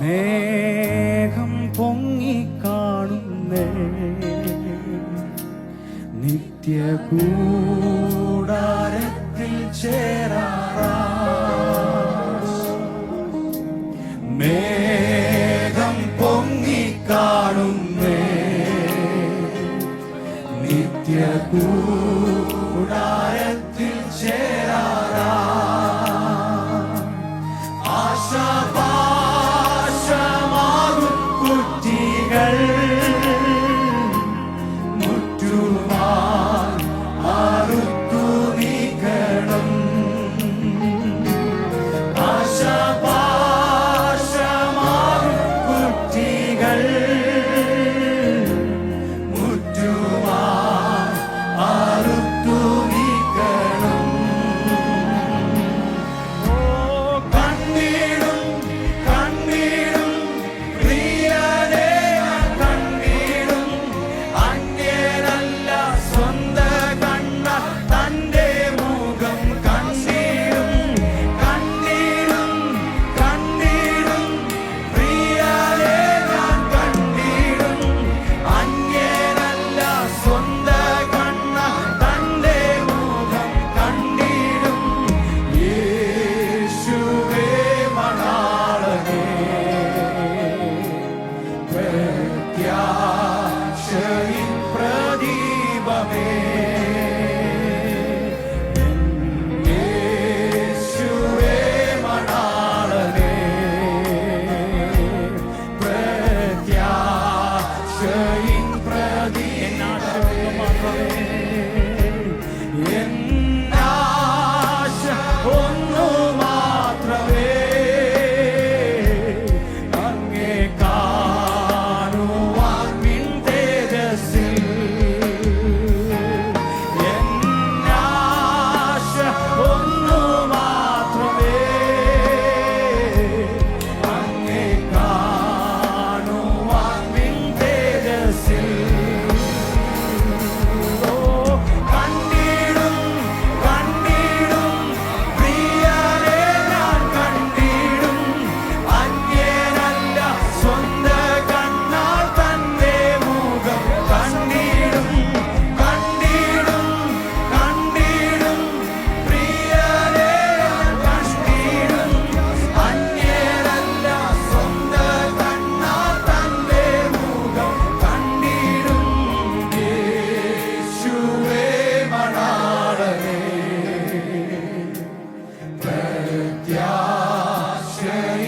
മേഘം പൊങ്ങിക്കാണുന്നേ നിത്യ കൂടാരത്തിൽ ചേരാ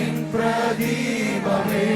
പ്രദീപമേ.